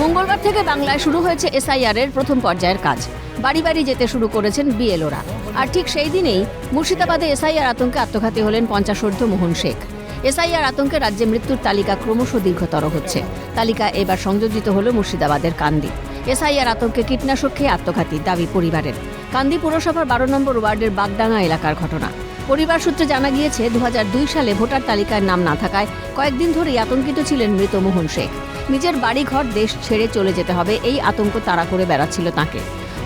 মঙ্গলবার থেকে বাংলায় শুরু হয়েছে এসআইআর এর প্রথম পর্যায়ের কাজ। বাড়ি বাড়ি যেতে শুরু করেছেন বিএলওরা। আর ঠিক সেই দিনেই মুর্শিদাবাদে এসআইআর আতঙ্কে আত্মঘাতী হলেন পঞ্চাশোর্ধ মোহন শেখ। এসআইআর আতঙ্কে রাজ্যে মৃত্যুর তালিকা ক্রমশ দীর্ঘতর হচ্ছে। তালিকা এবার সংযোজিত হল মুর্শিদাবাদের কান্দি। এসআইআর আতঙ্কে কীটনাশক খেয়ে আত্মঘাতী দাবি পরিবারের। কান্দি পুরসভার বারো নম্বর ওয়ার্ডের বাগডাঙ্গা এলাকার ঘটনা। পরিবার সূত্রে জানা গিয়েছে দু হাজার দুই সালে ভোটার তালিকায় নাম না থাকায় কয়েকদিন ধরেই আতঙ্কিত ছিলেন মৃত মোহন শেখ। নিজের বাড়িঘর দেশ ছেড়ে চলে যেতে হবে, এই আতঙ্ক তাড়া করে বেড়াচ্ছিল তাকে।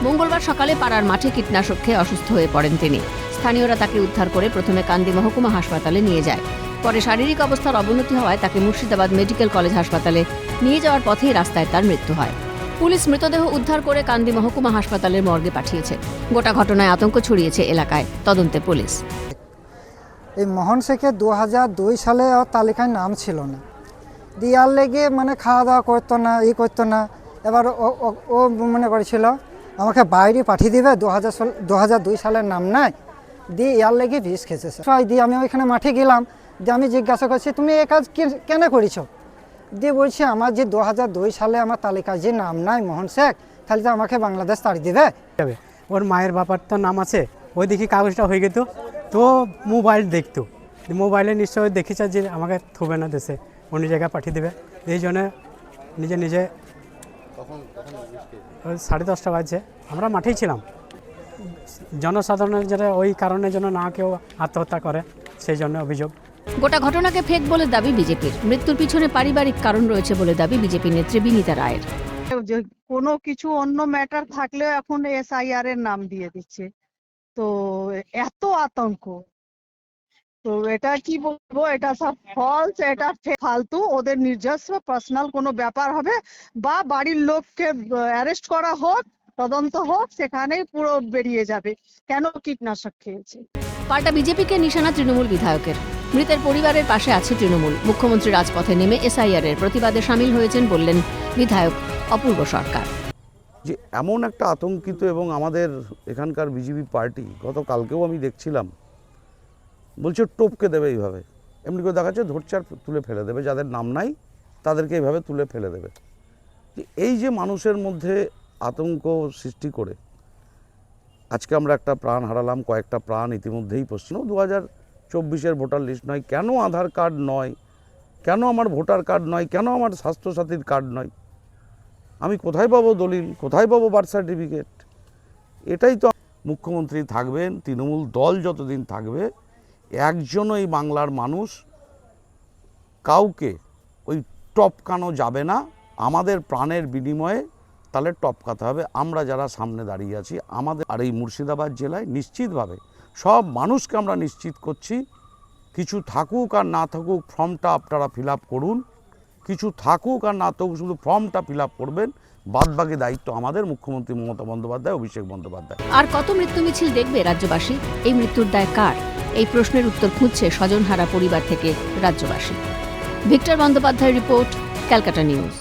মঙ্গলবার সকালে পাড়ার মাঠে কীটনাশক খেয়ে অসুস্থ হয়ে পড়েন তিনি। স্থানীয়রা তাকে উদ্ধার করে প্রথমে কান্দি মহকুমা হাসপাতালে নিয়ে যায়। পরে শারীরিক অবস্থার অবনতি হওয়ায় তাকে মুর্শিদাবাদ মেডিকেল কলেজ হাসপাতালে নিয়ে যাওয়ার পথেই রাস্তায় তার মৃত্যু হয়। পুলিশ মৃতদেহ উদ্ধার করে কান্দি মহকুমা হাসপাতালের মর্গে পাঠিয়েছে। গোটা ঘটনায় আতঙ্ক ছড়িয়েছে এলাকায়, তদন্তে পুলিশ। এই মোহন শেখের দু সালে তালিকায় নাম ছিল না। দিয়ার লেগে মানে খাওয়া দাওয়া করতো না, ই করতো না। এবার ও- মনে করেছিল, আমাকে বাইরে পাঠিয়ে দিবে, দু হাজার দু হাজার দুই সালের নাম নাই। দিয়ে ইয়ার লেগে বিষ খেয়েছে। সবাই দিয়ে আমি ওইখানে মাঠে গেলাম, দিয়ে আমি জিজ্ঞাসা করছি, তুমি এ কাজ কেন করেছ? দিয়ে বলছি, আমার যে দু হাজার দুই সালে আমার তালিকায় যে নাম নাই মোহন শেখ, তাহলে তো আমাকে বাংলাদেশ তাড়িয়ে দেবে। ওর মায়ের বাবার তো নাম আছে, ওই দেখি কাগজটা হয়ে যেত তো মোবাইল দেখতো। মোবাইলে নিশ্চয়ই দেখেছে যে আমাকে থুবে না দেশে। অন্য জায়গায় পাঠিয়ে দেবে। এই জন্য নিজে নিজে ওই সাড়ে দশটা বাজছে। আমরা মাঠেই ছিলাম। জনসাধারণের যেটা ওই কারণের জন্য না কেউ আত্মহত্যা করে সেই জন্য অভিযোগ। গোটা ঘটনাকে ফেক বলে দাবি বিজেপির। মৃত্যুর পিছনে পারিবারিক কারণ রয়েছে বলে দাবি বিজেপি নেত্রী বিনীতা রায়ের। যে কোনো কিছু অন্য ম্যাটার থাকলেও এখন এসআইআর এর নাম দিয়ে দিচ্ছে। তো এত আতঙ্ক। তো এটা কি বলব? এটা সব ফলস এটা ফালতু। ওদের নিজস্ব পার্সোনাল কোনো ব্যাপার হবে। বা বাড়ির লোককে অ্যারেস্ট করা হোক তদন্ত হোক সেখানেই পুরো বেরিয়ে যাবে। কেন কীটনাশক খেয়েছে? পাল্টা বিজেপিকে নিশানা তৃণমূল বিধায়কের। মৃতের পরিবারের পাশে আছে তৃণমূল। মুখ্যমন্ত্রী রাজপথে নেমে এসআইআর এর প্রতিবাদে সামিল হয়েছেন বললেন বিধায়ক অপূর্ব সরকার। যে এমন একটা আতঙ্কিত এবং আমাদের এখানকার বিজেপি পার্টি গতকালকেও আমি দেখছিলাম বলছে টপকে দেবে এইভাবে। এমনি করে দেখাচ্ছে, ধরছে আর তুলে ফেলে দেবে। যাদের নাম নাই, তাদেরকে এইভাবে তুলে ফেলে দেবে। এই যে মানুষের মধ্যে আতঙ্ক সৃষ্টি করে, আজকে আমরা একটা প্রাণ হারালাম, কয়েকটা প্রাণ ইতিমধ্যেই পশ্চিম দু হাজার চব্বিশের ভোটার লিস্ট নয়, কেন আধার কার্ড নয়? কেন আমার ভোটার কার্ড নয়? কেন আমার স্বাস্থ্যসাথীর কার্ড নয়? আমি কোথায় পাবো দলিল? কোথায় পাবো বার্থ সার্টিফিকেট? এটাই তো মুখ্যমন্ত্রী থাকবেন, তৃণমূল দল যতদিন থাকবে একজনও এই বাংলার মানুষ কাউকে ওই টপকানো যাবে না। আমাদের প্রাণের বিনিময়ে তাহলে টপকাতে হবে। আমরা যারা সামনে দাঁড়িয়ে আছি, আমাদের আর এই মুর্শিদাবাদ জেলায় নিশ্চিতভাবে সব মানুষকে আমরা নিশ্চিত করছি, কিছু থাকুক আর না থাকুক ফর্মটা আপনারা ফিল করুন। কিছু থাকুক আর না থাকুক শুধু ফর্মটা ফিল করবেন। বাদবাকি দায়িত্ব আমাদের, মুখ্যমন্ত্রী মমতা বন্দ্যোপাধ্যায়, অভিষেক বন্দ্যোপাধ্যায়। আর কত মৃত্যু মিছিল দেখবে রাজ্যবাসী? এই মৃত্যুর দায় কার? এই প্রশ্নের উত্তর খুঁজছে স্বজনহারা পরিবার থেকে রাজ্যবাসী। Victor Bandyopadhyay report Calcutta News.